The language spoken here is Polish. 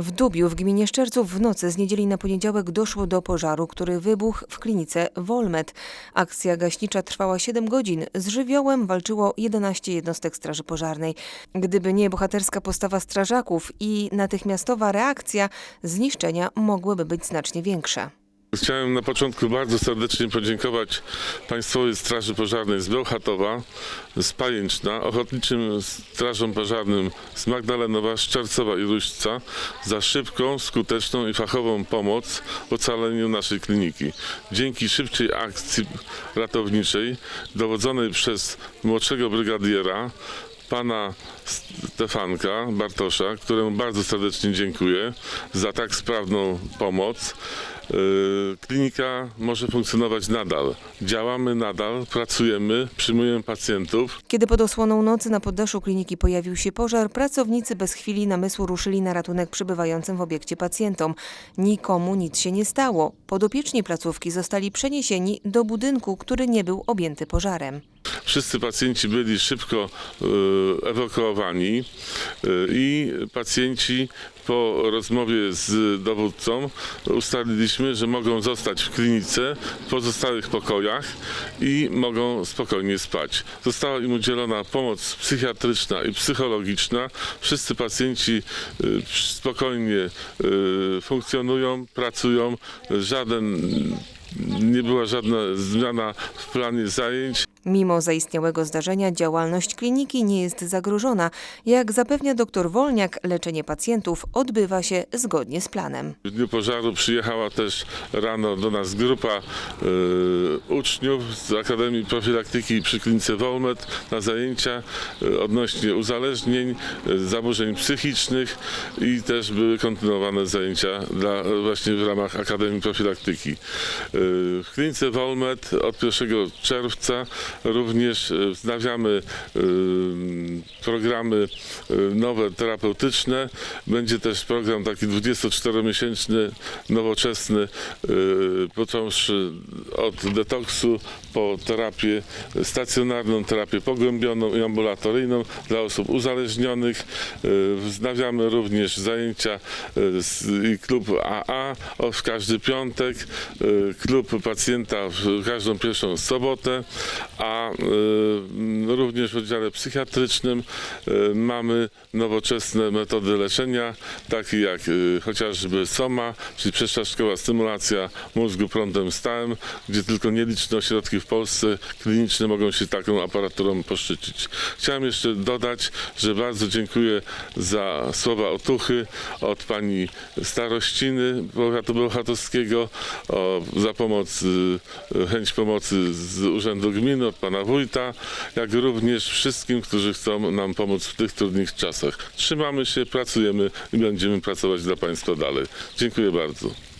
W Dubiu w gminie Szczerców w nocy z niedzieli na poniedziałek doszło do pożaru, który wybuchł w klinice Wolmet. Akcja gaśnicza trwała 7 godzin. Z żywiołem walczyło 11 jednostek straży pożarnej. Gdyby nie bohaterska postawa strażaków i natychmiastowa reakcja, zniszczenia mogłyby być znacznie większe. Chciałem na początku bardzo serdecznie podziękować Państwowej Straży Pożarnej z Bełchatowa, z Pajęczna, Ochotniczym Strażom Pożarnym z Magdalenowa, Szczercowa i Ruśca za szybką, skuteczną i fachową pomoc w ocaleniu naszej kliniki. Dzięki szybkiej akcji ratowniczej dowodzonej przez młodszego brygadiera pana Stefanka Bartosza, któremu bardzo serdecznie dziękuję za tak sprawną pomoc. Yy, Klinika może funkcjonować nadal. Działamy nadal, pracujemy, przyjmujemy pacjentów. Kiedy pod osłoną nocy na poddaszu kliniki pojawił się pożar, pracownicy bez chwili namysłu ruszyli na ratunek przybywającym w obiekcie pacjentom. Nikomu nic się nie stało. Podopieczni placówki zostali przeniesieni do budynku, który nie był objęty pożarem. Wszyscy pacjenci byli szybko yy, ewakuowani yy, i pacjenci po rozmowie z dowódcą ustaliliśmy, że mogą zostać w klinice w pozostałych pokojach i mogą spokojnie spać. Została im udzielona pomoc psychiatryczna i psychologiczna. Wszyscy pacjenci yy, spokojnie funkcjonują, pracują. Żaden nie była żadna zmiana w planie zajęć. Mimo zaistniałego zdarzenia działalność kliniki nie jest zagrożona. Jak zapewnia dr Wolniak, leczenie pacjentów odbywa się zgodnie z planem. W dniu pożaru przyjechała też rano do nas grupa y, uczniów z Akademii Profilaktyki przy klinice Wolmet na zajęcia y, odnośnie uzależnień, y, zaburzeń psychicznych i też były kontynuowane zajęcia dla, właśnie w ramach Akademii Profilaktyki. Y, w klinice Wolmet od 1 czerwca również y, wznawiamy y, programy y, nowe terapeutyczne. Będzie też program taki 24-miesięczny, nowoczesny, począwszy od detoksu po terapię stacjonarną, terapię pogłębioną i ambulatoryjną dla osób uzależnionych. Wznawiamy również zajęcia i klub AA w każdy piątek, klub pacjenta w każdą pierwszą sobotę, a y, również w oddziale psychiatrycznym y, mamy nowoczesne metody leczenia, takie jak y, chociażby SOMA, czyli przeszczaszkowa stymulacja mózgu prądem stałym, gdzie tylko nieliczne ośrodki w Polsce kliniczne mogą się taką aparaturą poszczycić. Chciałem jeszcze dodać, że bardzo dziękuję za słowa otuchy od pani starościny powiatu bełchatowskiego, o, za pomoc, chęć pomocy z Urzędu Gminy, pana wójta, jak również wszystkim, którzy chcą nam pomóc w tych trudnych czasach. Trzymamy się, pracujemy i będziemy pracować dla państwa dalej. Dziękuję bardzo.